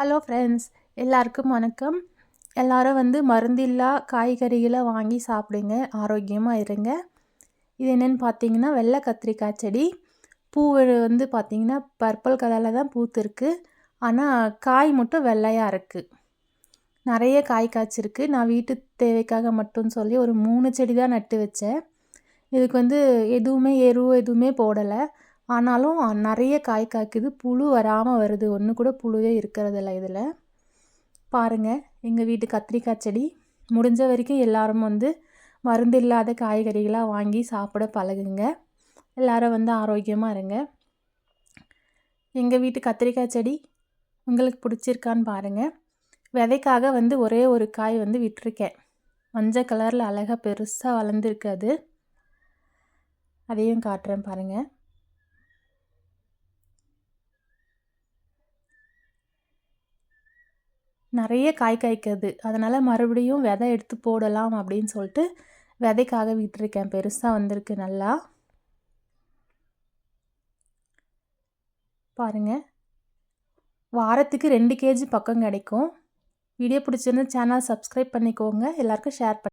Hello friends எல்லாருக்கும் வணக்கம். எல்லாரும் வந்து மருந்தில்லா காய்கறிகளை வாங்கி சாப்பிடுங்க. ஆரோக்கியமாக இருங்க. இது என்னென்னு பார்த்தீங்கன்னா வெள்ளை கத்திரிக்காய் செடி. பூ வந்து பார்த்திங்கன்னா பர்பிள் கலரில் தான் பூத்துருக்கு. ஆனால் காய் மட்டும் வெள்ளையாக இருக்குது நிறைய காய் காய்ச்சிருக்கு. நான் வீட்டு தேவைக்காக மட்டும் சொல்லி ஒரு மூணு செடி தான் நட்டு வச்சேன். இதுக்கு வந்து எதுவுமே எருவு எதுவுமே போடலை. ஆனாலும் நிறைய காய் காய்க்குது. புழு வராமல் வருது. ஒன்று கூட புழுவே இருக்கிறதில்ல இதில். பாருங்கள் எங்கள் வீட்டு கத்திரிக்காய் செடி. முடிஞ்ச வரைக்கும் எல்லாரும் வந்து மருந்து இல்லாத காய்கறிகளாக வாங்கி சாப்பிட பழகுங்க. எல்லாரும் வந்து ஆரோக்கியமாக இருங்க. எங்கள் வீட்டு கத்திரிக்காய் செடி உங்களுக்கு பிடிச்சிருக்கான்னு பாருங்கள் விதைக்காக வந்து ஒரே ஒரு காய் வந்து விட்டுருக்கேன். மஞ்சள் கலரில் அழகாக பெருசாக வளர்ந்துருக்கு அது. அதையும் காட்டுறேன் பாருங்கள் நிறைய காய் காய்க்கிறது அதனால் மறுபடியும் விதை எடுத்து போடலாம் அப்படின்னு சொல்லிட்டு விதைக்காக விட்டுருக்கேன். பெருசாக வந்திருக்கு நல்லா. பாருங்கள் வாரத்துக்கு ரெண்டு கேஜி பக்கம் கிடைக்கும். வீடியோ பிடிச்சிருந்து சேனல் சப்ஸ்கிரைப் பண்ணிக்கோங்க. எல்லாருக்கும் ஷேர் பண்ணி